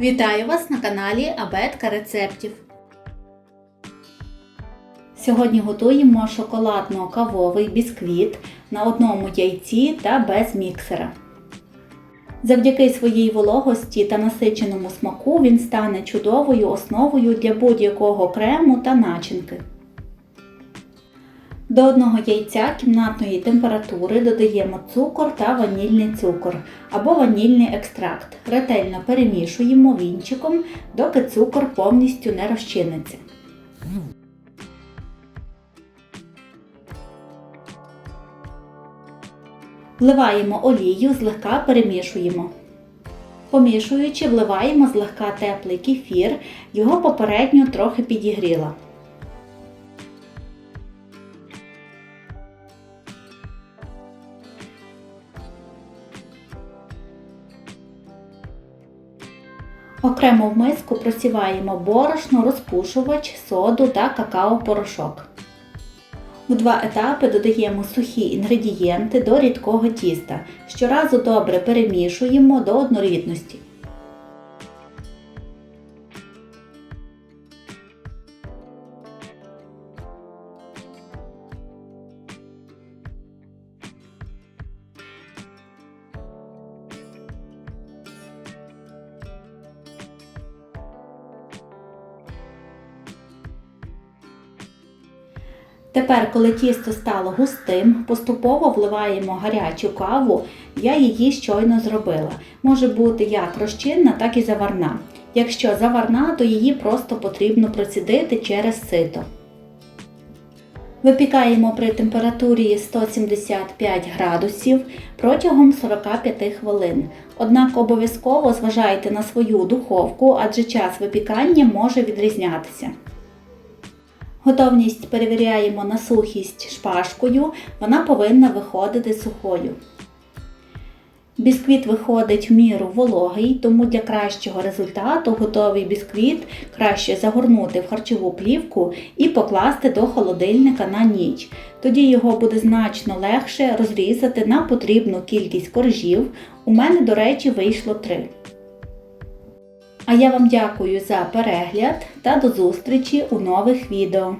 Вітаю вас на каналі Абетка рецептів. Сьогодні готуємо шоколадно-кавовий бісквіт на одному яйці та без міксера. Завдяки своїй вологості та насиченому смаку він стане чудовою основою для будь-якого крему та начинки. До одного яйця кімнатної температури додаємо цукор та ванільний цукор або ванільний екстракт. Ретельно перемішуємо вінчиком, доки цукор повністю не розчиниться. Вливаємо олію, злегка перемішуємо. Помішуючи, вливаємо злегка теплий кефір, його попередньо трохи підігріла. Окремо в миску просіваємо борошно, розпушувач, соду та какао-порошок. У два етапи додаємо сухі інгредієнти до рідкого тіста. Щоразу добре перемішуємо до однорідності. Тепер, коли тісто стало густим, поступово вливаємо гарячу каву, я її щойно зробила. Може бути як розчинна, так і заварна. Якщо заварна, то її просто потрібно процідити через сито. Випікаємо при температурі 175 градусів протягом 45 хвилин. Однак обов'язково зважайте на свою духовку, адже час випікання може відрізнятися. Готовність перевіряємо на сухість шпажкою, вона повинна виходити сухою. Бісквіт виходить в міру вологий, тому для кращого результату готовий бісквіт краще загорнути в харчову плівку і покласти до холодильника на ніч. Тоді його буде значно легше розрізати на потрібну кількість коржів. У мене, до речі, вийшло 3. А я вам дякую за перегляд та до зустрічі у нових відео.